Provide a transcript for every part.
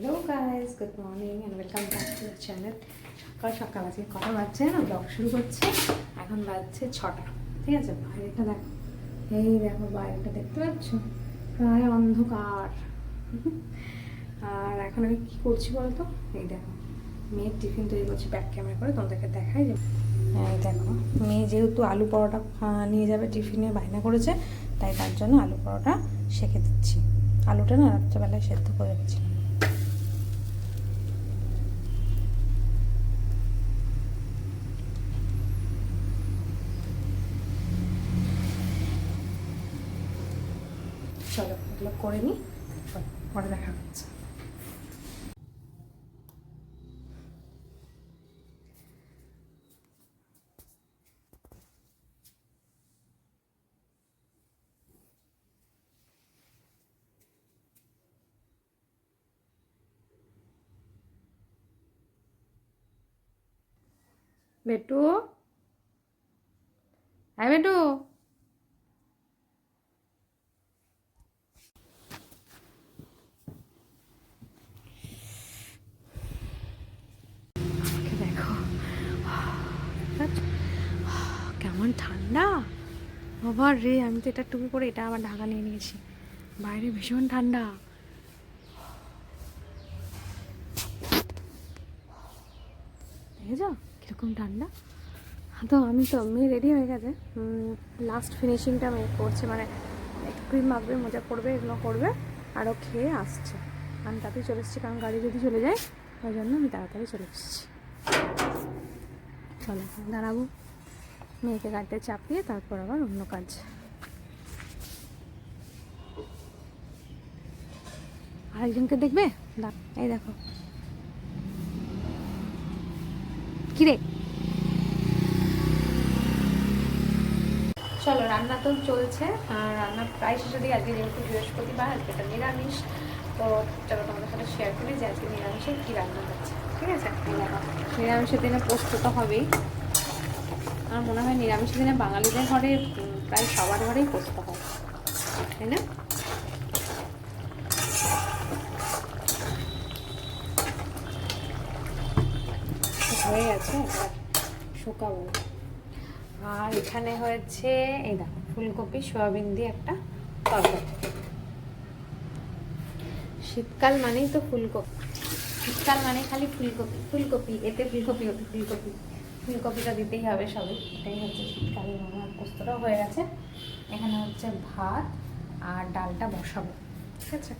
Hello guys good morning and welcome back to channel সকাল সকাল আজকে কটা বাজছে, না ব্লগ শুরু করছে এখন বাজছে ছটা। ঠিক আছে? বাইরেটা দেখো। এই দেখো, বাইরেটা দেখতে পাচ্ছ? প্রায় অন্ধকার। আর এখন আমি কী করছি বলতো? এই দেখো, মেয়ের টিফিন তৈরি করছি ব্যাক ক্যামেরা করে তোমাদেরকে দেখাই যে এই দেখো, মেয়ে যেহেতু আলু পরোটা নিয়ে যাবে টিফিনে, বায়না করেছে, তাই তার জন্য আলু পরোটা সেঁকে দিচ্ছি। আলুটা না রাত্রেবেলায় সেদ্ধ করে রেখেছিলাম। চলো এগুলো করে নিই পরে দেখা হচ্ছে। বেটু হ্যাঁ বেটু ঠান্ডা? বাবা রে, আমি তো এটা টুপি পরে এটা আবার ঢাকা নিয়ে নিয়েছি। বাইরে ভীষণ ঠান্ডা। দেখেছ? কীরকম ঠান্ডা? তো, আমি তো, মেয়ে রেডি হয়ে গেছে। লাস্ট ফিনিশিংটা মেয়ে করছে মানে একটু ক্রিম মাখবে, মজা করবে এগুলো করবে, আরও খেয়ে আসছে। আমি তাতেই চলে এসেছি, কারণ গাড়ি যদি চলে যায় ওই জন্য আমি তাড়াতাড়ি চলে এসেছি। চলো, দাঁড়াবো। মেয়েকে গাড়িতে চাপিয়ে তারপর আবার অন্য কাজ। আরেকজনকে দেখবে? এই দেখো। কিরে? চলো রান্না তো চলছে। আর রান্না প্রায় শেষে দিই আজকে যেহেতু বৃহস্পতিবার আজকে এটা নিরামিষ। তো চলো তোমাদের সাথে শেয়ার করি যে আজকে নিরামিষে কী রান্না হচ্ছে। ঠিক আছে? নিরামিষের দিনে পোস্ত তো হবেই। আমার মনে হয় নিরামিষ দিনে বাঙালিদের ঘরে প্রায় সবার ঘরেই পোস্ত হয়। তাই না? হয়ে গেছে শুকাবো। আর এখানে হয়েছে, এই দেখো, ফুলকপি, সয়াবিন দিয়ে একটা তরকারি। শীতকাল মানেই তো ফুলকপি। শীতকাল মানে খালি ফুলকপি ফুলকপি, এতে ফুলকপি ফুলকপি। ফুলকপিটা দিতেই হবে সবই এটাই হচ্ছে শীতকালে আমার পোস্তটাও হয়ে গেছে। এখানে হচ্ছে ভাত আর ডালটা বসাবো, ঠিক আছে?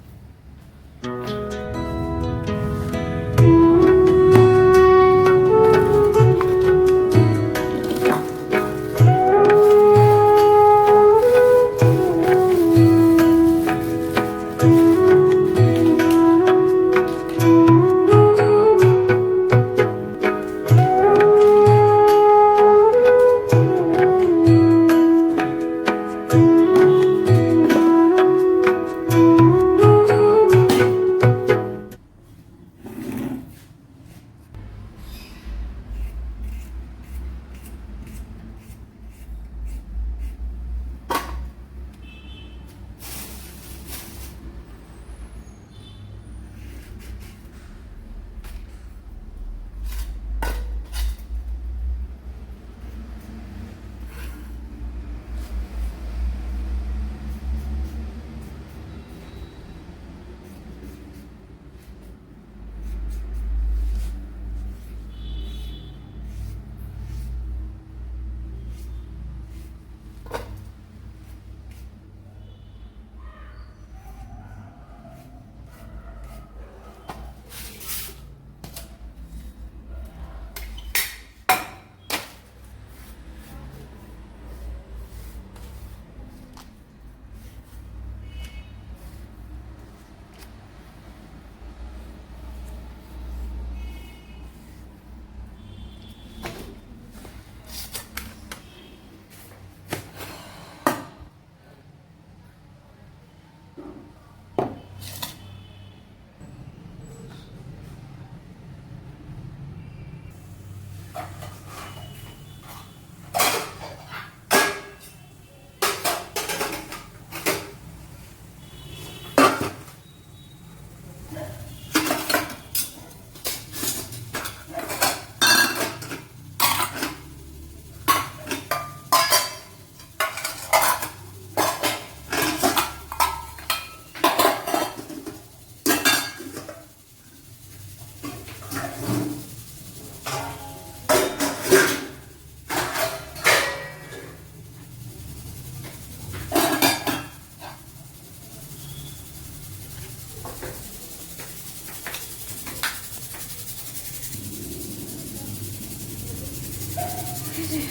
বারান্দায়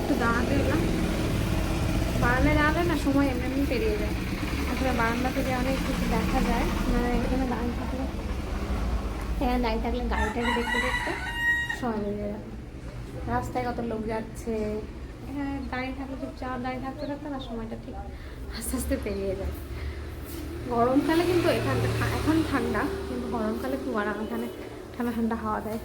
একটু দাঁড়াতে এলাম বারান্দায় দাঁড়ালে না সময় এমনি এমনি পেরিয়ে যায়। আসলে বারান্দা থেকে অনেক কিছু দেখা যায়। মানে এখানে দাঁড়িয়ে থাকলে এখানে দাঁড়িয়ে থাকলে গাড়িটাকে দেখতে দেখতে সময় বেরিয়ে যায়। রাস্তায় কত লোক যাচ্ছে দাঁড়িয়ে থাকলে, চুপচাপ দাঁড়িয়ে থাকতে থাকতে না, সময়টা ঠিক আস্তে আস্তে পেরিয়ে যায়। গরমকালে কিন্তু এখানটা এখন ঠান্ডা, কিন্তু গরমকালে খুব আরাম এখানে ঠান্ডা ঠান্ডা হাওয়া দেয়।